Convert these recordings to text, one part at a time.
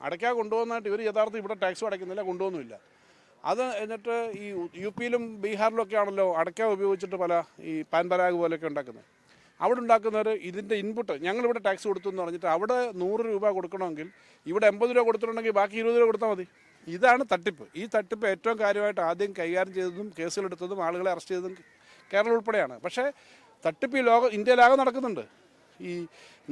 അടയ്ക്കാതെ കൊണ്ടുപോകുന്നതായിട്ട് ഇവർ യഥാർത്ഥം ഇവിടെ ടാക്സും അടയ്ക്കുന്നില്ല കൊണ്ടുപോകുന്നില്ല അത് എന്നിട്ട് ഈ യു പിയിലും ബീഹാറിലും ഒക്കെ ആണല്ലോ അടയ്ക്ക ഉപയോഗിച്ചിട്ട് പല ഈ പാൻ പരാഗ് പോലെയൊക്കെ ഉണ്ടാക്കുന്നത്. അവിടെ ഉണ്ടാക്കുന്നവർ ഇതിന്റെ ഇൻപുട്ട് ഞങ്ങളിവിടെ ടാക്സ് കൊടുത്തു എന്ന് പറഞ്ഞിട്ട് അവിടെ നൂറ് രൂപ കൊടുക്കണമെങ്കിൽ ഇവിടെ എൺപത് രൂപ കൊടുത്തിട്ടുണ്ടെങ്കിൽ ബാക്കി ഇരുപത് രൂപ കൊടുത്താൽ മതി. ഇതാണ് തട്ടിപ്പ്. ഈ തട്ടിപ്പ് ഏറ്റവും കാര്യമായിട്ട് ആദ്യം കൈകാര്യം ചെയ്തതും കേസുകളെടുത്തതും ആളുകളെ അറസ്റ്റ് ചെയ്തതും കേരളം ഉൾപ്പെടെയാണ്. പക്ഷേ തട്ടിപ്പ് ഈ ലോകം ഇന്ത്യയിലാകെ നടക്കുന്നുണ്ട്. ഈ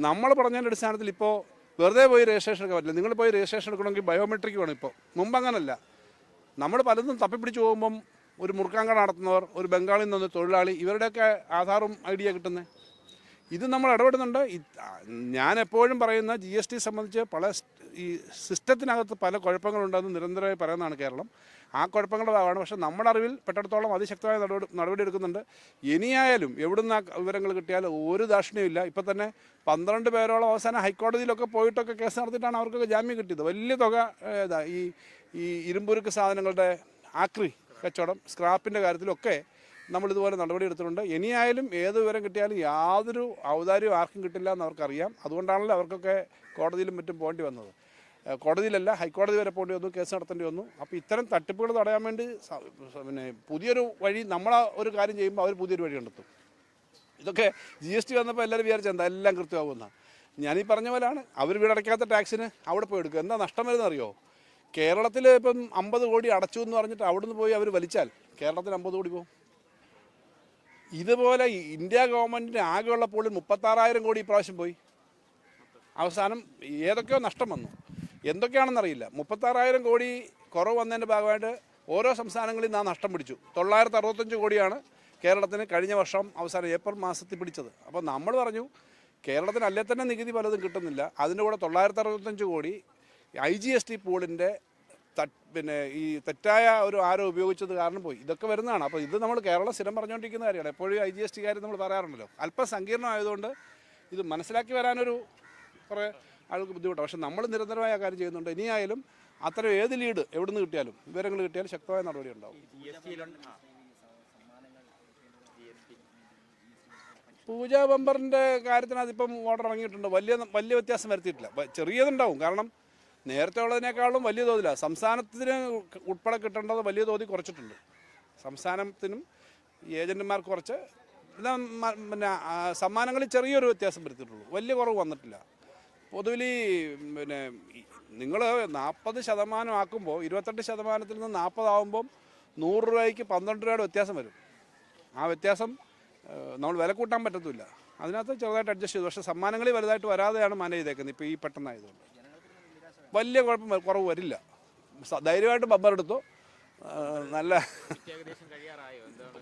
നമ്മൾ പറഞ്ഞതിന്റെ അടിസ്ഥാനത്തിൽ ഇപ്പോൾ വെറുതെ പോയി രജിസ്ട്രേഷൻ എടുക്കാൻ പറ്റില്ല. നിങ്ങൾ പോയി രജിസ്ട്രേഷൻ എടുക്കണമെങ്കിൽ ബയോമെട്രിക് വേണം ഇപ്പോൾ. മുമ്പ് അങ്ങനല്ല. നമ്മൾ പലതും തപ്പിപ്പിടിച്ച് പോകുമ്പം ഒരു മുറുക്കാങ്ക നടത്തുന്നവർ ഒരു ബംഗാളിൽ നിന്ന് തൊഴിലാളി ഇവരുടെയൊക്കെ ആധാറും ഐഡിയ കിട്ടുന്നത് ഇത് നമ്മൾ ഇടപെടുന്നുണ്ട്. ഞാൻ എപ്പോഴും പറയുന്ന ജി എസ് ടി സംബന്ധിച്ച് പല ഈ സിസ്റ്റത്തിനകത്ത് പല കുഴപ്പങ്ങളുണ്ടെന്ന് നിരന്തരമായി പറയുന്നതാണ് കേരളം. ആ കുഴപ്പങ്ങളുടെ ഭാഗമാണ് പക്ഷേ നമ്മുടെ അറിവിൽ പെട്ടിടത്തോളം അതിശക്തമായ നടപടി നടപടി എടുക്കുന്നുണ്ട്. ഇനിയായാലും എവിടുന്ന് ആ വിവരങ്ങൾ കിട്ടിയാലും ഒരു ദാക്ഷിണ്യമില്ല ഇപ്പം തന്നെ പന്ത്രണ്ട് പേരോളം അവസാനം ഹൈക്കോടതിയിലൊക്കെ പോയിട്ടൊക്കെ കേസ് നടത്തിയിട്ടാണ് അവർക്കൊക്കെ ജാമ്യം കിട്ടിയത്. വലിയ തുക ഈ ഈ ഇരുമ്പുരുക്ക് സാധനങ്ങളുടെ ആക്രി കച്ചവടം സ്ക്രാപ്പിന്റെ കാര്യത്തിലൊക്കെ നമ്മൾ നടപടി എടുത്തിട്ടുണ്ട്. ഇനിയായാലും ഏത് വിവരം കിട്ടിയാലും യാതൊരു ഔദാര്യവും ആർക്കും കിട്ടില്ല എന്ന് അവർക്കറിയാം. അതുകൊണ്ടാണല്ലോ അവർക്കൊക്കെ കോടതിയിലും മറ്റും പോകേണ്ടി വന്നത്. കോടതിയിലല്ല ഹൈക്കോടതി വരെ പോകേണ്ടി വന്നു കേസ് നടത്തേണ്ടി വന്നു. അപ്പോൾ ഇത്തരം തട്ടിപ്പുകൾ തടയാൻ വേണ്ടി പിന്നെ പുതിയൊരു വഴി നമ്മൾ ഒരു കാര്യം ചെയ്യുമ്പോൾ അവർ പുതിയൊരു വഴി കണ്ടെത്തും. ഇതൊക്കെ ജി എസ് ടി വന്നപ്പോൾ എല്ലാവരും വിചാരിച്ചു എന്താ എല്ലാം കൃത്യമാകുന്ന ഞാനീ പറഞ്ഞ പോലെയാണ് അവർ വീടടയ്ക്കാത്ത ടാക്സിന് അവിടെ പോയി എടുക്കുക എന്താ നഷ്ടം വരുന്നറിയോ? കേരളത്തിൽ ഇപ്പം അമ്പത് കോടി അടച്ചു എന്ന് പറഞ്ഞിട്ട് അവിടുന്ന് പോയി അവർ വലിച്ചാൽ കേരളത്തിൽ അമ്പത് കോടി പോകും. ഇതുപോലെ ഇന്ത്യ ഗവൺമെന്റിന് ആകെയുള്ള പോളിൽ മുപ്പത്താറായിരം കോടി ഇപ്രാവശ്യം പോയി. അവസാനം ഏതൊക്കെയോ നഷ്ടം വന്നു. എന്തൊക്കെയാണെന്നറിയില്ല. മുപ്പത്താറായിരം കോടി കുറവ് വന്നതിന്റെ ഭാഗമായിട്ട് ഓരോ സംസ്ഥാനങ്ങളിൽ നിന്ന് നഷ്ടം പിടിച്ചു. തൊള്ളായിരത്തി അറുപത്തഞ്ച് കോടിയാണ് കേരളത്തിന് കഴിഞ്ഞ വർഷം അവസാനം ഏപ്രിൽ മാസത്തിൽ പിടിച്ചത്. അപ്പോൾ നമ്മൾ പറഞ്ഞു കേരളത്തിന് അല്ലേ തന്നെ നികുതി പലതും കിട്ടുന്നില്ല. അതിന്റെ കൂടെ തൊള്ളായിരത്തി അറുപത്തഞ്ച് crore I G S T പൂളിന്റെ പിന്നെ ഈ തെറ്റായ ഒരു ആരോ ഉപയോഗിച്ചത് കാരണം പോയി. ഇതൊക്കെ വരുന്നതാണ്. അപ്പോൾ ഇത് നമ്മൾ കേരള സ്ഥിരം പറഞ്ഞുകൊണ്ടിരിക്കുന്ന കാര്യമാണ്. എപ്പോഴും ഐ ജി എസ് ടി കാര്യം നമ്മൾ പറയാറുണ്ടല്ലോ. അല്പം സങ്കീർണമായതുകൊണ്ട് ഇത് മനസ്സിലാക്കി വരാനൊരു കുറേ ആൾക്ക് ബുദ്ധിമുട്ടാണ്. പക്ഷെ നമ്മൾ നിരന്തരമായ കാര്യം ചെയ്യുന്നുണ്ട്. ഇനിയായാലും അത്തരം ഏത് ലീഡ് എവിടെ നിന്ന് കിട്ടിയാലും വിവരങ്ങൾ കിട്ടിയാലും ശക്തമായ നടപടി ഉണ്ടാവും. പൂജാ ബമ്പറിന്റെ കാര്യത്തിനകത്ത് ഇപ്പം ഓർഡർ ഇറങ്ങിയിട്ടുണ്ട്. വലിയ വലിയ വ്യത്യാസം വരുത്തിയിട്ടില്ല. ചെറിയതുണ്ടാവും. കാരണം നേരത്തെ ഉള്ളതിനേക്കാളും വലിയ തോതിലാണ് സംസ്ഥാനത്തിന് ഉൾപ്പെടെ കിട്ടേണ്ടത് വലിയ തോതിൽ കുറച്ചിട്ടുണ്ട്. സംസ്ഥാനത്തിനും ഏജന്റുമാർക്ക് കുറച്ച് പിന്നെ സമ്മാനങ്ങളിൽ ചെറിയൊരു വ്യത്യാസം വരുത്തിയിട്ടുള്ളൂ. വലിയ കുറവ് വന്നിട്ടില്ല. പൊതുവിൽ പിന്നെ നിങ്ങൾ നാൽപ്പത് ശതമാനം ആക്കുമ്പോൾ ഇരുപത്തെട്ട് ശതമാനത്തിൽ നിന്ന് നാൽപ്പതാവുമ്പം നൂറ് രൂപയ്ക്ക് പന്ത്രണ്ട് രൂപയുടെ വ്യത്യാസം വരും. ആ വ്യത്യാസം നമ്മൾ വില കൂട്ടാൻ പറ്റത്തില്ല അതിനകത്ത് ചെറുതായിട്ട് അഡ്ജസ്റ്റ് ചെയ്തു. പക്ഷേ സമ്മാനങ്ങളിൽ വലുതായിട്ട് വരാതെയാണ് മാനേജ് ചെയ്തേക്കുന്നത്. ഇപ്പോൾ ഈ പെട്ടെന്നായതുകൊണ്ട്. വലിയ കുഴപ്പം കുറവ് വരില്ല. ധൈര്യമായിട്ട് ബമ്പർ എടുത്തു. നല്ല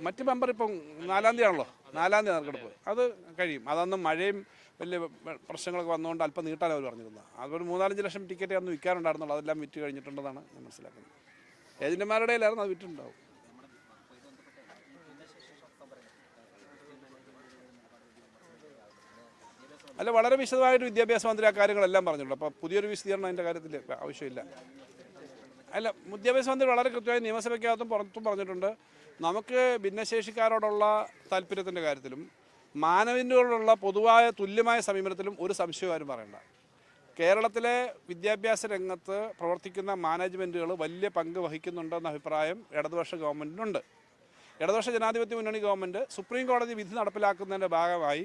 മറ്റ് ബമ്പർ ഇപ്പം നാലാം തീയതി ആണല്ലോ നാലാം തീയതി നറുക്കെടുപ്പ് അത് കഴിയും. അതന്ന് മഴയും വലിയ പ്രശ്നങ്ങളൊക്കെ വന്നുകൊണ്ട് അല്പം നീട്ടാൻ അവർ പറഞ്ഞിരുന്നത്. അതൊരു മൂന്നാലഞ്ച് ലക്ഷം ടിക്കറ്റ് അന്ന് വിൽക്കാറുണ്ടായിരുന്നുള്ളൂ. അതെല്ലാം വിറ്റ് കഴിഞ്ഞിട്ടുണ്ടെന്നാണ് ഞാൻ മനസ്സിലാക്കുന്നത്. ഏജന്റുമാരുടെ അത് വിറ്റുണ്ടാവും അല്ല വളരെ വിശദമായിട്ട് വിദ്യാഭ്യാസ മന്ത്രി ആ കാര്യങ്ങളെല്ലാം പറഞ്ഞിട്ടുണ്ട്. അപ്പോൾ പുതിയൊരു വിശദീകരണം അതിന്റെ കാര്യത്തിൽ ആവശ്യമില്ല. അല്ല വിദ്യാഭ്യാസ മന്ത്രി വളരെ കൃത്യമായി നിയമസഭയ്ക്കകത്തും പുറത്തും പറഞ്ഞിട്ടുണ്ട്. നമുക്ക് ഭിന്നശേഷിക്കാരോടുള്ള താല്പര്യത്തിന്റെ കാര്യത്തിലും മാനവിനോടുള്ള പൊതുവായ തുല്യമായ സമീപനത്തിലും ഒരു സംശയവും ആരും പറയണ്ട. കേരളത്തിലെ വിദ്യാഭ്യാസ രംഗത്ത് പ്രവർത്തിക്കുന്ന മാനേജ്മെന്റുകൾ വലിയ പങ്ക് വഹിക്കുന്നുണ്ടെന്ന അഭിപ്രായം ഇടതുപക്ഷ ഗവൺമെന്റിനുണ്ട് ഇടതുപക്ഷ ജനാധിപത്യ മുന്നണി ഗവൺമെന്റ് സുപ്രീം കോടതി വിധി നടപ്പിലാക്കുന്നതിന്റെ ഭാഗമായി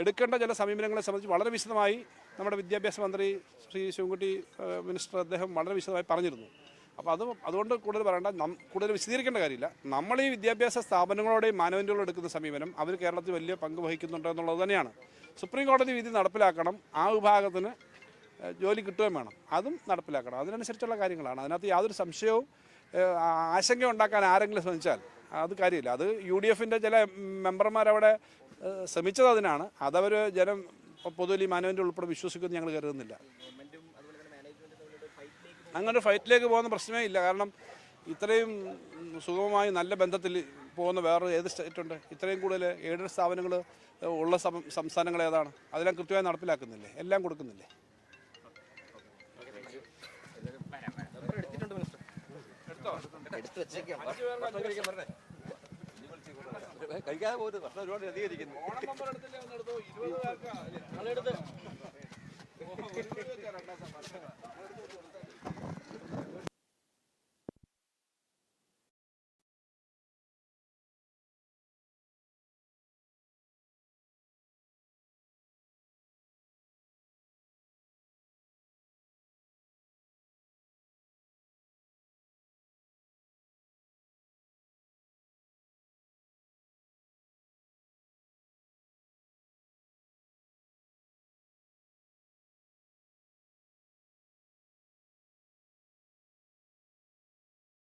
എടുക്കേണ്ട ചില സമീപനങ്ങളെ സംബന്ധിച്ച് വളരെ വിശദമായി നമ്മുടെ വിദ്യാഭ്യാസ മന്ത്രി ശ്രീ ശിവൻകുട്ടി മിനിസ്റ്റർ അദ്ദേഹം വളരെ വിശദമായി പറഞ്ഞിരുന്നു. അപ്പോൾ അത് അതുകൊണ്ട് കൂടുതൽ പറയേണ്ട കൂടുതൽ വിശദീകരിക്കേണ്ട കാര്യമില്ല. നമ്മൾ ഈ വിദ്യാഭ്യാസ സ്ഥാപനങ്ങളോടെയും മാനവന്റെയോടും എടുക്കുന്ന സമീപനം അവർ കേരളത്തിൽ വലിയ പങ്ക് വഹിക്കുന്നുണ്ട് എന്നുള്ളത് തന്നെയാണ്. സുപ്രീം കോടതി വിധി നടപ്പിലാക്കണം ആ വിഭാഗത്തിന് ജോലി കിട്ടുകയും വേണം. അതും നടപ്പിലാക്കണം. അതിനനുസരിച്ചുള്ള കാര്യങ്ങളാണ്. അതിനകത്ത് യാതൊരു സംശയവും ആശങ്ക ഉണ്ടാക്കാൻ ആരെങ്കിലും ശ്രമിച്ചാൽ അത് കാര്യമില്ല. അത് യു ഡി എഫിന്റെ ചില മെമ്പർമാരവിടെ ശ്രമിച്ചത് അതിനാണ് അതവർ ജനം പൊതുവിൽ ഈ മാനവന്റെ ഉൾപ്പെടെ വിശ്വസിക്കുന്നു ഞങ്ങൾ കരുതുന്നില്ല അങ്ങനെ ഫൈറ്റിലേക്ക് പോകുന്ന പ്രശ്നമേ ഇല്ല കാരണം ഇത്രയും സുഗമമായി നല്ല ബന്ധത്തിൽ പോകുന്ന വേറെ ഏത് സ്റ്റേറ്റുണ്ട് ഇത്രയും കൂടുതൽ എയ്ഡഡ് സ്ഥാപനങ്ങൾ ഉള്ള സംസ്ഥാനങ്ങൾ ഏതാണ് അതെല്ലാം കൃത്യമായി നടപ്പിലാക്കുന്നില്ലേ എല്ലാം കൊടുക്കുന്നില്ലേ കഴിക്കാതെ പോകരുത് ഭക്ഷണം ഒരുപാട് അധികരിക്കുന്നു ഓണം